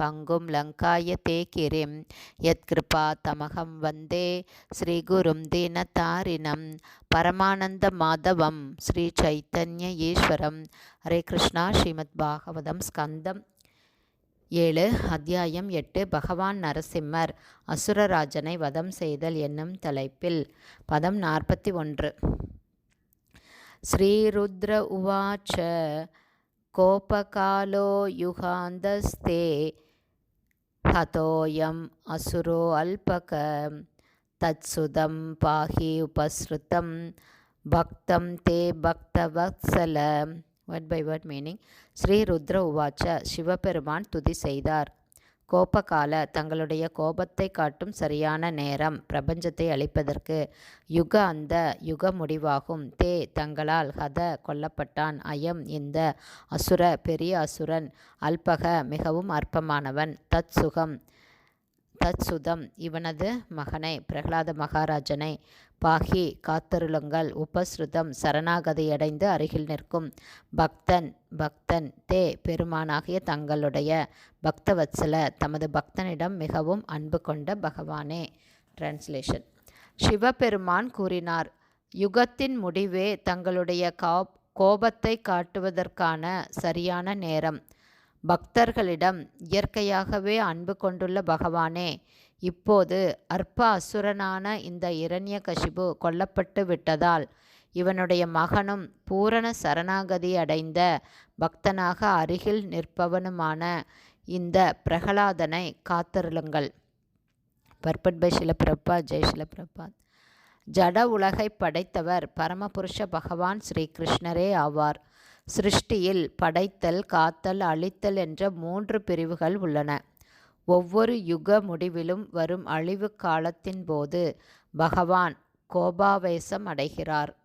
पङ्गुं लङ्काय ते किरिं यत्कृपातमहं वन्दे श्रीगुरुं दीनतारिणं परमानन्दमाधवं श्रीचैतन्य ईश्वरं हरे कृष्णा श्रीमद्भागवतं स्कन्दम् ஏழு அத்தியாயம் எட்டு பகவான் நரசிம்மர் அசுரராஜனை வதம் செய்தல் என்னும் தலைப்பில் பதம் நாற்பத்தி ஒன்று ஸ்ரீருத்ர உவாச்ச கோபகாலோ யுகாந்தஸ்தே ஹதோயம் அசுரோ அல்பக. தத்சுதம் பாஹி உபஸ்ருதம். பக்தம் தே Bhaktavatsala. What by what meaning Shri Rudra உவாச்ச. சிவபெருமான் துதி செய்தார். கோபகால தங்களுடைய கோபத்தை காட்டும் சரியான நேரம் பிரபஞ்சத்தை அழிப்பதற்கு யுக அந்த யுக முடிவாகும். தே தங்களால் ஹத கொல்லப்பட்டான். அயம் இந்த அசுர பெரிய அசுரன் அல்பக மிகவும் அற்பமானவன். தத் சுகம் தத் சுதம் இவனது மகனை பிரகலாத மகாராஜனை பாகி காத்தருளுங்கள். உபஸ்ருதம் சரணாகதியடைந்து அருகில் நிற்கும். பக்தன் பக்தன் தே பெருமானாகிய தங்களுடைய பக்தவத்சல தமது பக்தனிடம் மிகவும் அன்பு கொண்ட பகவானே. டிரான்ஸ்லேஷன் சிவபெருமான் கூறினார் யுகத்தின் முடிவே தங்களுடைய கோபத்தை காட்டுவதற்கான சரியான நேரம். பக்தர்களிடம் இயற்கையாகவே அன்பு கொண்டுள்ள பகவானே இப்போது அற்ப அசுரனான இந்த இரண்ய கசிபு கொல்லப்பட்டு விட்டதால் இவனுடைய மகனும் பூரண சரணாகதி அடைந்த பக்தனாக அருகில் நிற்பவனுமான இந்த பிரகலாதனை காத்தருளுங்கள். பர்பட் பை சிலப்பிரப்பா ஜெய் சிலப்பிரபாத் ஜட உலகை படைத்தவர் பரமபுருஷ பகவான் ஸ்ரீகிருஷ்ணரே ஆவார். சிருஷ்டியில் படைத்தல் காத்தல் அழித்தல் என்ற மூன்று பிரிவுகள் உள்ளன. ஒவ்வொரு யுக முடிவிலும் வரும் அழிவு காலத்தின் போது பகவான் கோபாவேசம் அடைகிறார்.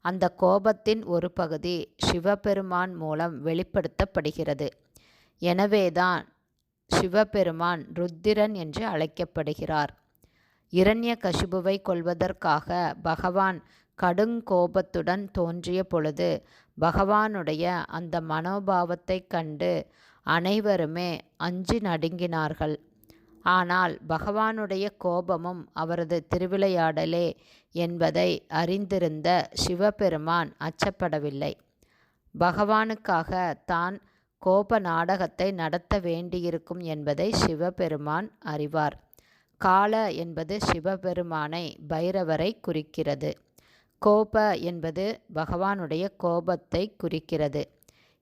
அந்த கோபத்தின் ஒரு பகுதி சிவபெருமான் மூலம் வெளிப்படுத்தப்படுகிறது. எனவேதான் சிவபெருமான் ருத்திரன் என்று அழைக்கப்படுகிறார். இரண்ய கசிபுவை கொள்வதற்காக பகவான் கடுங்கோபத்துடன் தோன்றிய பொழுது பகவானுடைய அந்த மனோபாவத்தைக் கண்டு அனைவருமே அஞ்சி நடுங்கினார்கள். ஆனால் பகவானுடைய கோபமும் அவரது திருவிளையாடலே என்பதை அறிந்திருந்த சிவபெருமான் அச்சப்படவில்லை. பகவானுக்காக தான் கோப நாடகத்தை நடத்த வேண்டியிருக்கும் என்பதை சிவபெருமான் அறிவார். கால என்பது சிவபெருமானை பைரவரை குறிக்கிறது. கோப என்பது பகவானுடைய கோபத்தை குறிக்கிறது.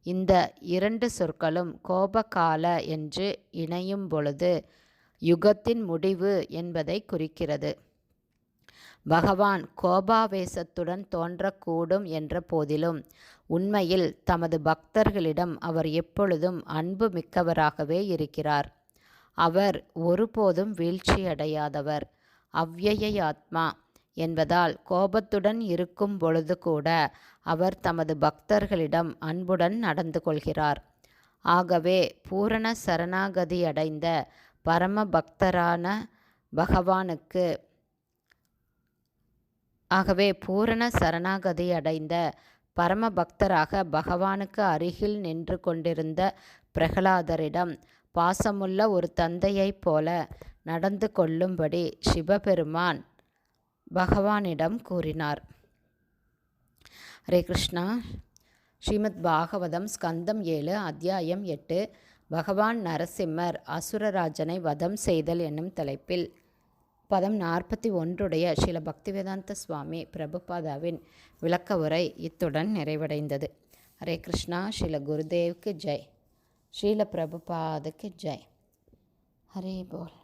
இந்த இரண்டு சொற்களும் கோபகால என்று இணையும் பொழுது யுகத்தின் முடிவு என்பதை குறிக்கிறது. பகவான் கோபாவேசத்துடன் தோன்றக்கூடும் என்ற போதிலும் உண்மையில் தமது பக்தர்களிடம் அவர் எப்பொழுதும் அன்பு மிக்கவராகவே இருக்கிறார். அவர் ஒருபோதும் வீழ்ச்சியடையாதவர். அவ்வய ஆத்மா என்பதால் கோபத்துடன் இருக்கும் பொழுது கூட அவர் தமது பக்தர்களிடம் அன்புடன் நடந்து கொள்கிறார். ஆகவே பூரண சரணாகதி அடைந்த பரம பக்தரான பகவானுக்கு ஆகவே பூரண சரணாகதி அடைந்த பரம பக்தராக பகவானுக்கு அருகில் நின்று கொண்டிருந்த பிரகலாதரிடம் பாசமுள்ள ஒரு தந்தையைப் போல நடந்து கொள்ளும்படி சிவபெருமான் பகவானிடம் கூறினார். ஹரே கிருஷ்ணா. ஸ்ரீமத் பாகவதம் ஸ்கந்தம் ஏழு அத்தியாயம் எட்டு பகவான் நரசிம்மர் அசுரராஜனை வதம் செய்தல் என்னும் தலைப்பில். பதம் நாற்பத்தி ஒன்றுடைய சில பக்திவேதாந்த சுவாமி பிரபுபாதாவின் விளக்க உரை இத்துடன் நிறைவடைந்தது. ஹரே கிருஷ்ணா ஸ்ரீல குருதேவுக்கு ஜெய். ஸ்ரீல பிரபுபாதுக்கு ஜெய். ஹரே போல்.